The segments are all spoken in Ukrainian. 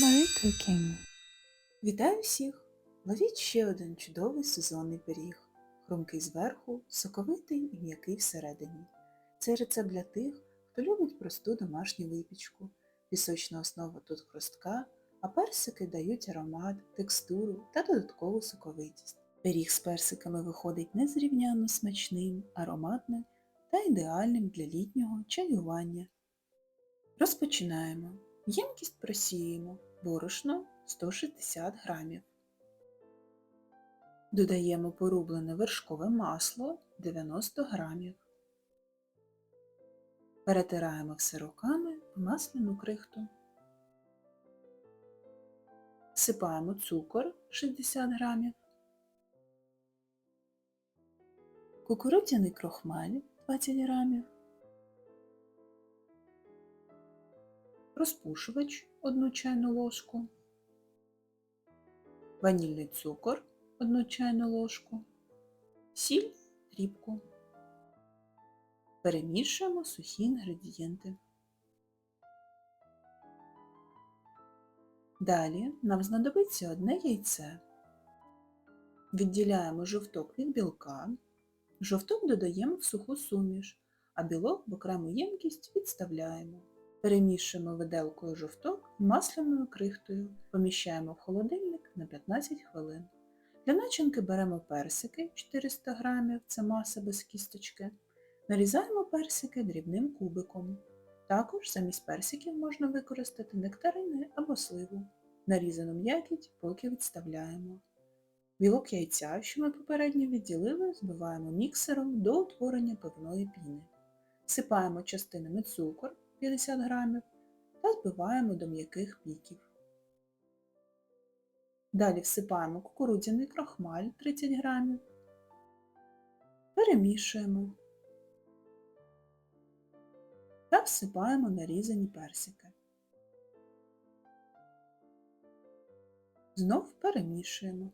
Marie Cooking. Вітаю всіх! Ловіть ще один чудовий сезонний пиріг. Хрумкий зверху, соковитий і м'який всередині. Це рецепт для тих, хто любить просту домашню випічку. Пісочна основа тут хрустка, а персики дають аромат, текстуру та додаткову соковитість. Пиріг з персиками виходить незрівнянно смачним, ароматним та ідеальним для літнього чаювання. Розпочинаємо. Ємкість просіємо. Борошно 160 грамів. Додаємо порублене вершкове масло 90 грамів. Перетираємо все руками в масляну крихту. Сипаємо цукор 60 грамів. Кукурудзяний крохмаль 20 грамів. Розпушувач 1 чайну ложку, ванільний цукор 1 чайну ложку, сіль дрібку. Перемішуємо сухі інгредієнти. Далі нам знадобиться одне яйце. Відділяємо жовток від білка. Жовток додаємо в суху суміш, а білок в окрему ємкість відставляємо. Перемішуємо виделкою жовток і масляною крихтою, поміщаємо в холодильник на 15 хвилин. Для начинки беремо персики 400 г, це маса без кісточки. Нарізаємо персики дрібним кубиком. Також замість персиків можна використати нектарини або сливу. Нарізану м'якіть поки відставляємо. Білок яйця, що ми попередньо відділили, збиваємо міксером до утворення пивної піни. Сипаємо частинами цукор 50 грамів та збиваємо до м'яких піків. Далі всипаємо кукурудзяний крахмаль 30 грамів, перемішуємо та всипаємо нарізані персики. Знов перемішуємо.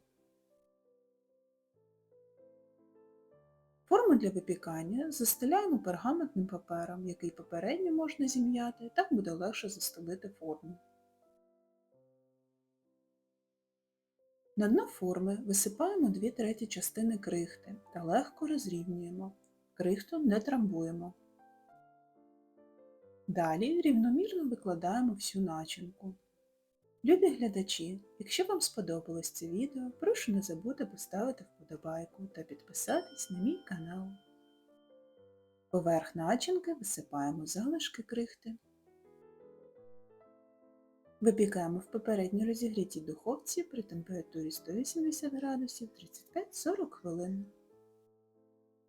Форму для випікання застеляємо пергаментним папером, який попередньо можна зім'яти, так буде легше застелити форму. На дно форми висипаємо 2 треті частини крихти та легко розрівнюємо. Крихту не трамбуємо. Далі рівномірно викладаємо всю начинку. Любі глядачі, якщо вам сподобалось це відео, прошу не забути поставити вподобайку та підписатись на мій канал. Поверх начинки висипаємо залишки крихти. Випікаємо в попередньо розігрітій духовці при температурі 180 градусів 35-40 хвилин.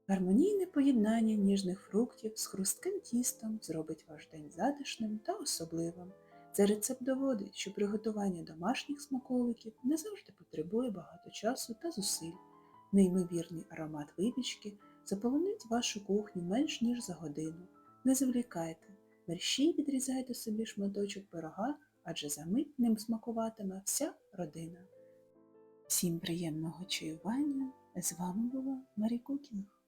Гармонійне поєднання ніжних фруктів з хрустким тістом зробить ваш день затишним та особливим. Цей рецепт доводить, що приготування домашніх смаколиків не завжди потребує багато часу та зусиль. Неймовірний аромат випічки заполонить вашу кухню менш ніж за годину. Не зволікайте, мерщій відрізайте собі шматочок пирога, адже за мить ним смакуватиме вся родина. Всім приємного чаювання! З вами була Марі Кукінг.